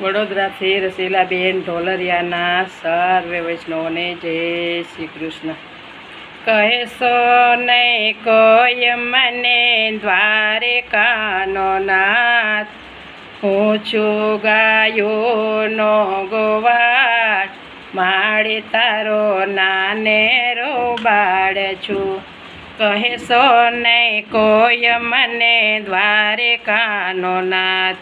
વડોદરાથી રસીલાબેન ઢોલરિયાના સર્વે વૈષ્ણવને જય શ્રી કૃષ્ણ. કહેશો નહીં કોઈ મને દ્વારિકાનો નાથ. હું છું ગાયોનો ગોવાટ માળે તારો નાનેરો બાળ છું. કહેશો નહીં કોઈ મને દ્વારિકાનો નાથ.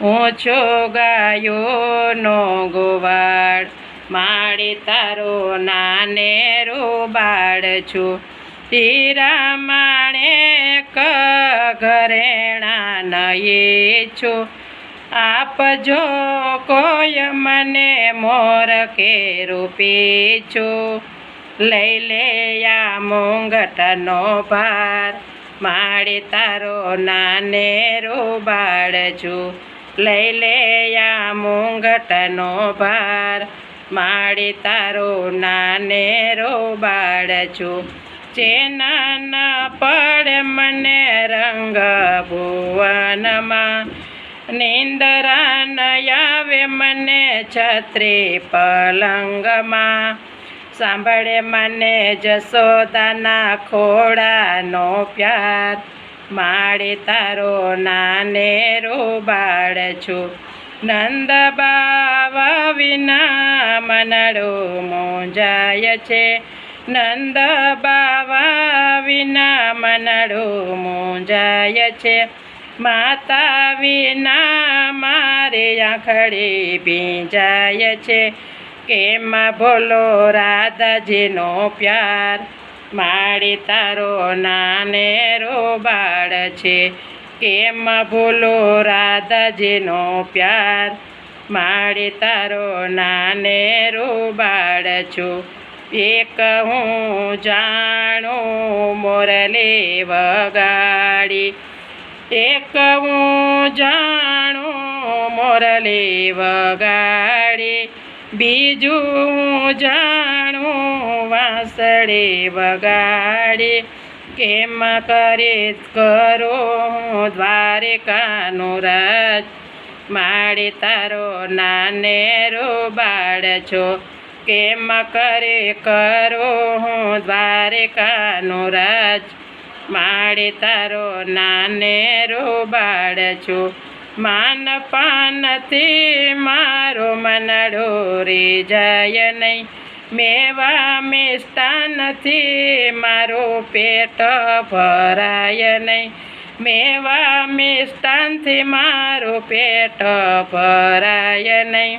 હું છું ગાયોનો ગોવાળ. માળી તારો નાનેરો બાળ છું. માણે ક ઘરેણા નહીં છું. આપજો કોઈ મને મોર કે રૂપી છું. લઈ લે આ મોંઘટનો ભાર. માળી તારો નાનેરો બાળ છું. લઈ લે આ મૂંગટનો ભાર. માડી તારો નાનેરો બાળ છું. ચેના ના પડે મને રંગ ભુવનમાં. નિંદરા નયાવે મને છત્રી પલંગમાં. સાંભળે મને જસોદાના ખોડાનો પ્યાર. માળી તારો નાનેરો બાળ છું. નંદ બાવા વિના મનડો મોંજાય છે. નંદ બાવા વિના મનડો મોંજાય છે. માતા વિના મારે આંખડી ભીંજાય છે. કેમાં ભોલો રાધાજીનો પ્યાર? માળી તારો નાનેરો બાળ છે. કેમ ભૂલો રાધાજીનો પ્યાર? માળી તારો નાનેરો બાળ છું. એક હું જાણું મોરલી વગાડી એક હું જાણું મોરલી વગાડી બીજું જાણું વાંસળી વગાડી કેમ કરી કરો દ્વારિકાનું રાજ? માડે તારો નાનેરો બાળ છો, કેમ કરે કરો હું દ્વારિકાનું રાજ? માડે તારો નાનેરો બાળ છું માન પાનથી મારો મનડો રે જાય નહીં. મેવા મિષ્ટાનથી મારું પેટ ભરાય નહીં. મેવા મિષ્ટાનથી મારું પેટ ભરાય નહીં.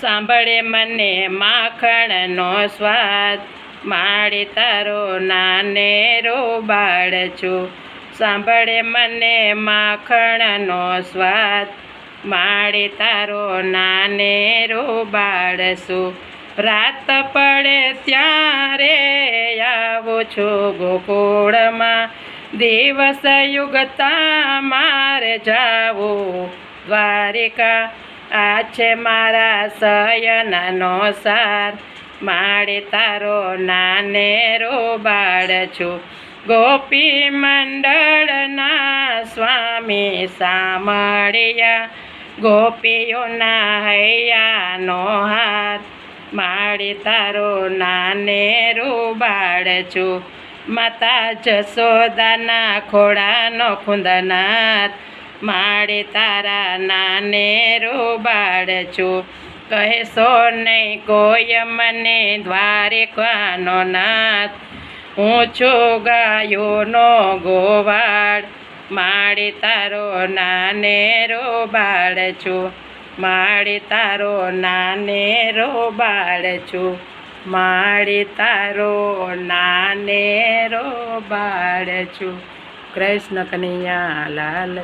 સાંભળે મને માખણનો સ્વાદ. માળી તારો નાનેરો બાળ છું. સાંભળે મને માખણનો સ્વાદ. માળે તારો નાનેરો બાળ રાત પડે ત્યારે આવું છું ગોકુળમાં. દિવસ યુગતા મારે જાવું. દ્વારિકા, આ છે મારા શયનનો સાર. માળે તારો નાનેરો બાળ છું. ગોપી મંડળના સ્વામી સામળિયા ગોપીઓના હૈયાનો હાથ માળી તારો નાને રૂબાડ છું માતા જસોદાના ખોડાનો ખુંદનાથ માળી તારા નાને રૂબાડ છું કહેશો નહીં કોઈ મને દ્વારિકાનો નાથ હું છો ગાયોનો ગોવાળ. માળી તારો નાનેરો બાળ છું. માળી તારો નાનેરો બાળ છું. માળી તારો નાનેરો બાળ છું. કૃષ્ણ કનૈયા, લાલ